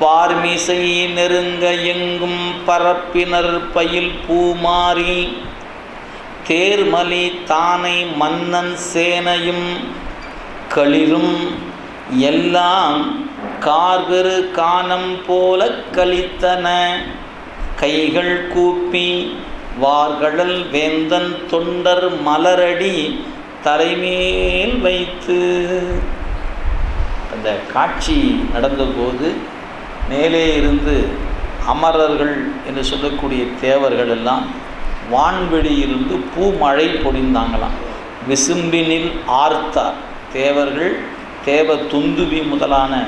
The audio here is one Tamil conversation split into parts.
பார்மிசை நெருங்க எங்கும் பரப்பினர் பயில் பூமாரி தேர்மலி தானை மன்னன் சேனையும் களிரும் எல்லாம் கார்பெரு கானம் போல கழித்தன கைகள் கூப்பி வார்கழல் வேந்தன் தொண்டர் மலரடி தலைமேல் வைத்து. அந்த காட்சி நடந்தபோது மேலே இருந்து அமரர்கள் என்று சொல்லக்கூடிய தேவர்கள் எல்லாம் வான்வெளியிலிருந்து பூமழை பொழிந்தாங்களாம். விசும்பினில் ஆர்த்தார் தேவர்கள் தேவ துந்துவி முதலான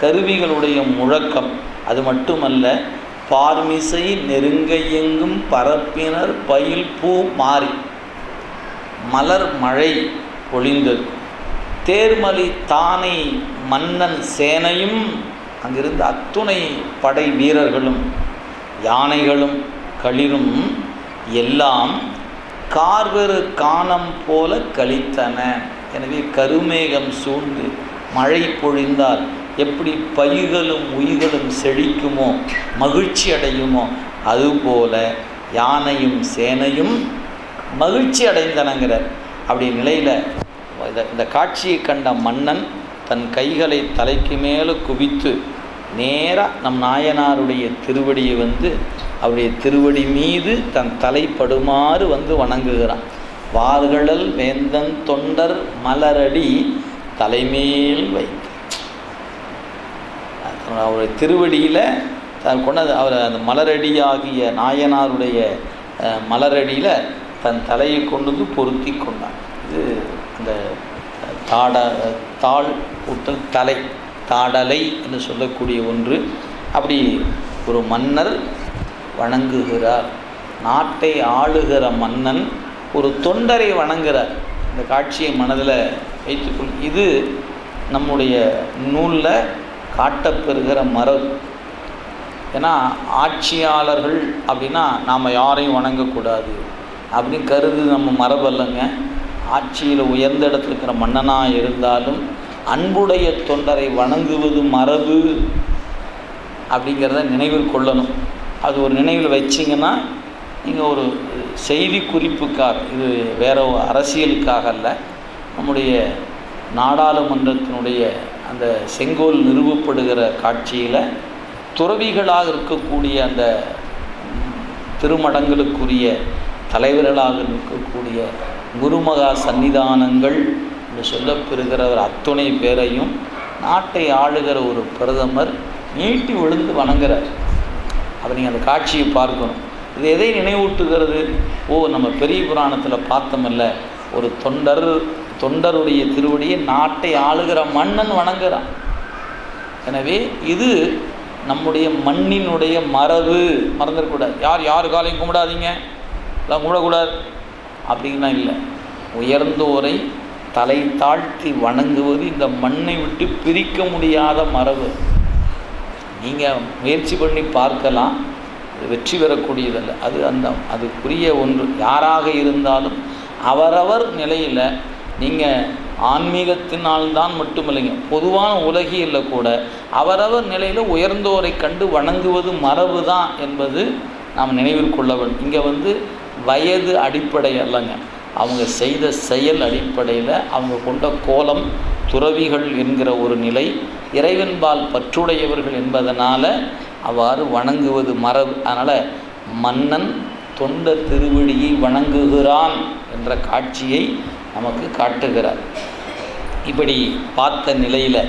கருவிகளுடைய முழக்கம். அது மட்டுமல்ல பார்மிசை நெருங்க எங்கும் பரப்பினர் பயில் பூ மாறி மலர் மழை பொழிந்தது. தேர்மலி தானை மன்னன் சேனையும் அங்கிருந்து அத்துணை படை வீரர்களும் யானைகளும் களிரும் எல்லாம் கார்வெறு காணம் போல கழித்தன எனவே கருமேகம் சூழ்ந்து மழை பொழிந்தால் எப்படி பயிர்களும் உயிர்களும் செழிக்குமோ மகிழ்ச்சி அடையுமோ? அதுபோல யானையும் சேனையும் மகிழ்ச்சி அடைந்தனங்கிறார் அப்படி நிலையில் இந்த இந்த காட்சியை கண்ட மன்னன் தன் கைகளை தலைக்கு மேலே குவித்து நேராக நம் நாயனாருடைய திருவடியை வந்து அவருடைய திருவடி மீது தன் தலைப்படுமாறு வந்து வணங்குகிறான். வார்கழல் வேந்தன் தொண்டர் மலரடி தலைமேல் வைத்து. அவருடைய திருவடியில் தன் கொண்ட அவர் அந்த மலரடியாகிய நாயனாருடைய மலரடியில் தன் தலையை கொண்டு வந்து பொருத்தி கொண்டான். இது அந்த தாட தாள் கூட்டல் தலை தாடலை என்று சொல்லக்கூடிய ஒன்று. அப்படி ஒரு மன்னர் வணங்குகிறார். நாட்டை ஆளுகிற மன்னன் ஒரு தொண்டரை வணங்குகிறார். இந்த காட்சியை மனதில் வைத்துக்கொள். இது நம்முடைய நூலில் காட்டப்பெறுகிற மரபு. ஏன்னா ஆட்சியாளர்கள் அப்படின்னா நாம் யாரையும் வணங்கக்கூடாது. அப்படின்னு கருது நம்ம மரபு இல்லைங்க ஆட்சியில் உயர்ந்த இடத்துல இருக்கிற மன்னனாக இருந்தாலும் அன்புடைய தொண்டரை வணங்குவது மரபு அப்படிங்கிறத நினைவில் கொள்ளணும். அது ஒரு நினைவில் வச்சிங்கன்னா நீங்கள் ஒரு செய்தி குறிப்புக்காக இது வேற அரசியலுக்காக அல்ல நம்முடைய நாடாளுமன்றத்தினுடைய அந்த செங்கோல் நிறுவப்படுகிற காட்சியில் துறவிகளாக இருக்கக்கூடிய அந்த திருமடங்களுக்குரிய தலைவர்களாக நிற்கக்கூடிய குருமகா சன்னிதானங்கள் என்று சொல்லப்பெறுகிறவர் அத்துணை பேரையும் நாட்டை ஆளுகிற ஒரு பிரதமர் நீட்டி விழுந்து வணங்குறார். அதை நீங்கள் அந்த காட்சியை பார்க்கணும். இது எதை நினைவூட்டுகிறது? ஓ நம்ம பெரிய புராணத்தில் பார்த்தோமில்ல. ஒரு தொண்டர் தொண்டருடைய திருவடியை நாட்டை ஆளுகிற மன்னன் வணங்குறான். எனவே இது நம்முடைய மண்ணினுடைய மரபு. மறந்துடக்கூடாது. யார் யார் காலையும் கும்பிடாதீங்க. எல்லாம் கும்பிடக்கூடாது அப்படின்லாம் இல்லை. உயர்ந்தோரை தலை தாழ்த்தி வணங்குவது இந்த மண்ணை விட்டு பிரிக்க முடியாத மரபு. நீங்கள் முயற்சி பண்ணி பார்க்கலாம். வெற்றி பெறக்கூடியதல்ல. அது அந்த அதுக்குரிய ஒன்று. யாராக இருந்தாலும் அவரவர் நிலையில் நீங்கள் ஆன்மீகத்தினால்தான் மட்டுமில்லைங்க பொதுவான உலகியில் கூட அவரவர் நிலையில் உயர்ந்தோரை கண்டு வணங்குவது மரபு தான் என்பது நாம் நினைவில் கொள்ள வேண்டும். இங்கே வந்து வயது அடிப்படை அல்லங்க. அவங்க செய்த செயல் அடிப்படையில் அவங்க கொண்ட கோலம் துறவிகள் என்கிற ஒரு நிலை இறைவன்பால் பற்றுடையவர்கள் என்பதனால் அவ்வாறு வணங்குவது மரபு. அதனால் மன்னன் தொண்ட திருவடியை வணங்குகிறான் என்ற காட்சியை நமக்கு காட்டுகிறார். இப்படி பார்த்த நிலையில்